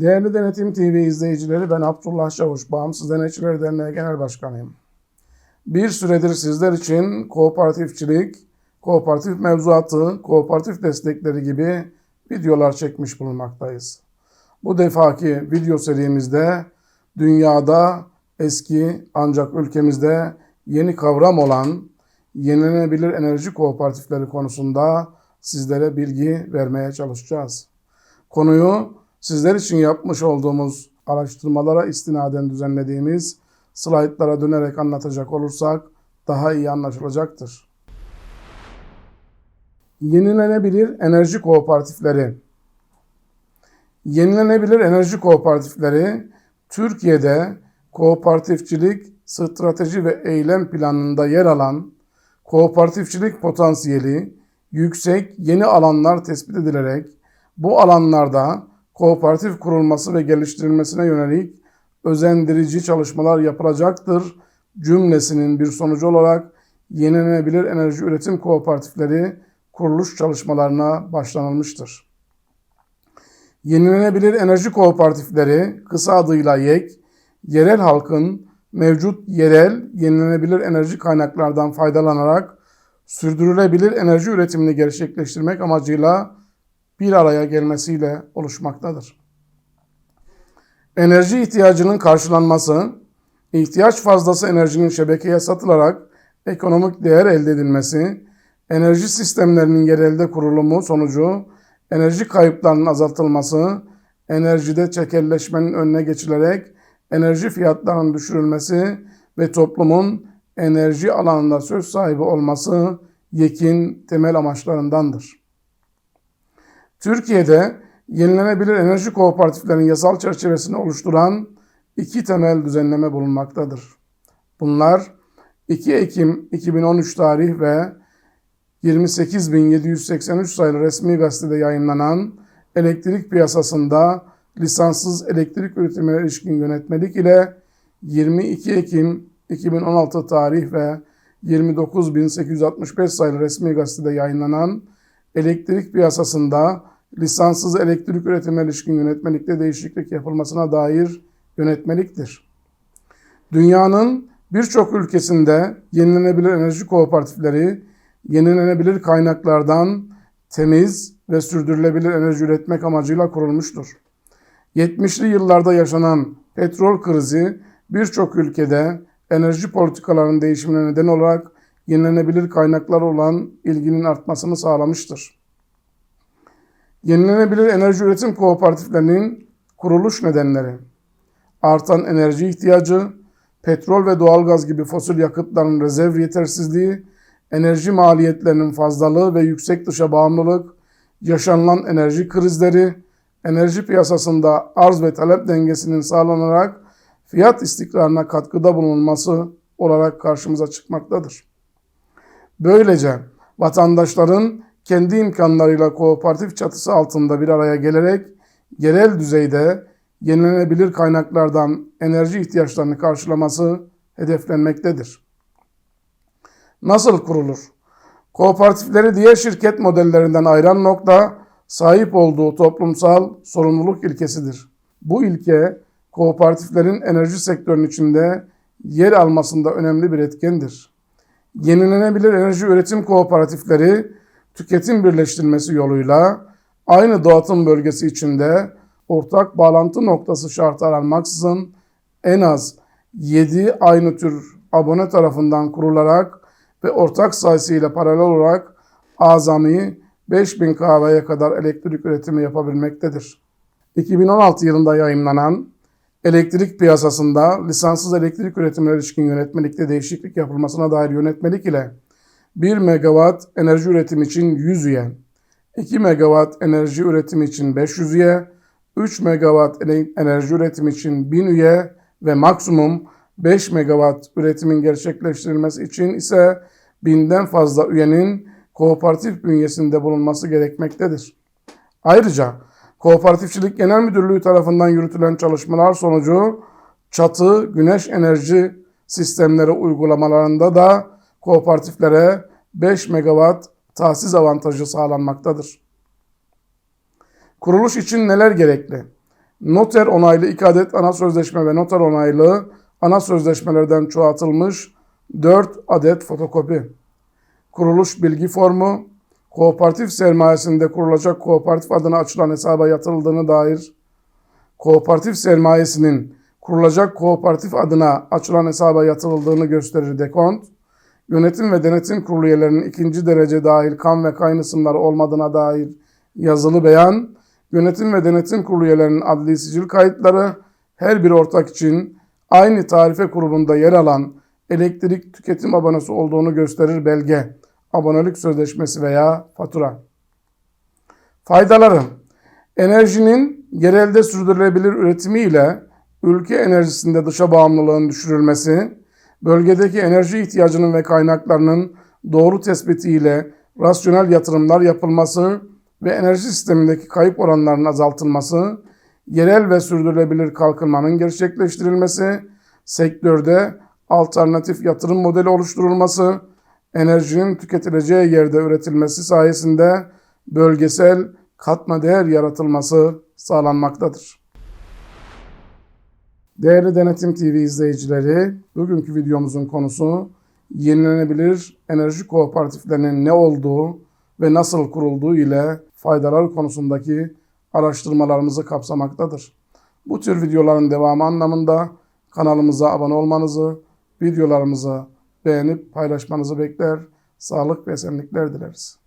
Değerli Denetim TV izleyicileri ben Abdullah Çavuş, Bağımsız Denetçiler Derneği Genel Başkanıyım. Bir süredir sizler için kooperatifçilik, kooperatif mevzuatı, kooperatif destekleri gibi videolar çekmiş bulunmaktayız. Bu defaki video serimizde dünyada eski ancak ülkemizde yeni kavram olan yenilenebilir enerji kooperatifleri konusunda sizlere bilgi vermeye çalışacağız. Konuyu sizler için yapmış olduğumuz araştırmalara istinaden düzenlediğimiz slaytlara dönerek anlatacak olursak daha iyi anlaşılacaktır. Yenilenebilir enerji kooperatifleri Yenilenebilir enerji kooperatifleri Türkiye'de kooperatifçilik strateji ve eylem planında yer alan kooperatifçilik potansiyeli yüksek yeni alanlar tespit edilerek bu alanlarda kooperatif kurulması ve geliştirilmesine yönelik özendirici çalışmalar yapılacaktır cümlesinin bir sonucu olarak yenilenebilir enerji üretim kooperatifleri kuruluş çalışmalarına başlanılmıştır. Yenilenebilir enerji kooperatifleri kısa adıyla YEK, yerel halkın mevcut yerel yenilenebilir enerji kaynaklardan faydalanarak sürdürülebilir enerji üretimini gerçekleştirmek amacıyla bir araya gelmesiyle oluşmaktadır. Enerji ihtiyacının karşılanması, ihtiyaç fazlası enerjinin şebekeye satılarak ekonomik değer elde edilmesi, enerji sistemlerinin yerelde kurulumu sonucu enerji kayıplarının azaltılması, enerjide çekelleşmenin önüne geçilerek enerji fiyatlarının düşürülmesi ve toplumun enerji alanında söz sahibi olması YEK'in temel amaçlarındandır. Türkiye'de yenilenebilir enerji kooperatiflerinin yasal çerçevesini oluşturan iki temel düzenleme bulunmaktadır. Bunlar 2 Ekim 2013 tarih ve 28.783 sayılı resmi gazetede yayınlanan elektrik piyasasında lisanssız elektrik üretimine ilişkin yönetmelik ile 22 Ekim 2016 tarih ve 29.865 sayılı resmi gazetede yayınlanan elektrik piyasasında lisanssız elektrik üretimine ilişkin yönetmelikte değişiklik yapılmasına dair yönetmeliktir. Dünyanın birçok ülkesinde yenilenebilir enerji kooperatifleri yenilenebilir kaynaklardan temiz ve sürdürülebilir enerji üretmek amacıyla kurulmuştur. 70'li yıllarda yaşanan petrol krizi birçok ülkede enerji politikalarının değişimine neden olarak yenilenebilir kaynaklar olan ilginin artmasını sağlamıştır. Yenilenebilir enerji üretim kooperatiflerinin kuruluş nedenleri artan enerji ihtiyacı, petrol ve doğalgaz gibi fosil yakıtların rezerv yetersizliği, enerji maliyetlerinin fazlalığı ve yüksek dışa bağımlılık, yaşanılan enerji krizleri, enerji piyasasında arz ve talep dengesinin sağlanarak fiyat istikrarına katkıda bulunması olarak karşımıza çıkmaktadır. Böylece vatandaşların kendi imkanlarıyla kooperatif çatısı altında bir araya gelerek yerel düzeyde yenilenebilir kaynaklardan enerji ihtiyaçlarını karşılaması hedeflenmektedir. Nasıl kurulur? Kooperatifleri diğer şirket modellerinden ayıran nokta sahip olduğu toplumsal sorumluluk ilkesidir. Bu ilke kooperatiflerin enerji sektörünün içinde yer almasında önemli bir etkendir. Yenilenebilir enerji üretim kooperatifleri tüketim birleştirmesi yoluyla aynı dağıtım bölgesi içinde ortak bağlantı noktası şartı aranmaksızın en az 7 aynı tür abone tarafından kurularak ve ortak sayısıyla paralel olarak azami 5000 kahveye kadar elektrik üretimi yapabilmektedir. 2016 yılında yayınlanan elektrik piyasasında lisanssız elektrik üretimine ilişkin yönetmelikte değişiklik yapılmasına dair yönetmelik ile 1 megawatt enerji üretimi için 100 üye, 2 megawatt enerji üretimi için 500 üye, 3 megawatt enerji üretimi için 1000 üye. Ve maksimum 5 megawatt üretimin gerçekleştirilmesi için ise binden fazla üyenin kooperatif bünyesinde bulunması gerekmektedir. Ayrıca Kooperatifçilik Genel Müdürlüğü tarafından yürütülen çalışmalar sonucu çatı güneş enerji sistemleri uygulamalarında da kooperatiflere 5 megawatt tahsis avantajı sağlanmaktadır. Kuruluş için neler gerekli? noter onaylı iki adet ana sözleşme ve noter onaylı ana sözleşmelerden çoğaltılmış 4 adet fotokopi. Kuruluş bilgi formu, kooperatif sermayesinde kurulacak kooperatif adına açılan hesaba yatırıldığını dair, kooperatif sermayesinin kurulacak kooperatif adına açılan hesaba yatırıldığını gösterir dekont, yönetim ve denetim kurulu üyelerinin ikinci derece dahil kan ve kayın isimleri olmadığına dair yazılı beyan, yönetim ve denetim kurulu üyelerinin adli sicil kayıtları, her bir ortak için aynı tarife grubunda yer alan elektrik tüketim abonesi olduğunu gösterir belge, abonelik sözleşmesi veya fatura. Faydaları Enerjinin yerelde sürdürülebilir üretimi ile ülke enerjisinde dışa bağımlılığın düşürülmesi, bölgedeki enerji ihtiyacının ve kaynaklarının doğru tespitiyle rasyonel yatırımlar yapılması ve enerji sistemindeki kayıp oranlarının azaltılması, yerel ve sürdürülebilir kalkınmanın gerçekleştirilmesi, sektörde alternatif yatırım modeli oluşturulması, enerjinin tüketileceği yerde üretilmesi sayesinde bölgesel katma değer yaratılması sağlanmaktadır. Değerli Denetim TV izleyicileri, bugünkü videomuzun konusu yenilenebilir enerji kooperatiflerinin ne olduğu ve nasıl kurulduğu ile faydalar konusundaki araştırmalarımızı kapsamaktadır. Bu tür videoların devamı anlamında kanalımıza abone olmanızı, videolarımızı beğenip paylaşmanızı bekler, sağlık ve esenlikler dileriz.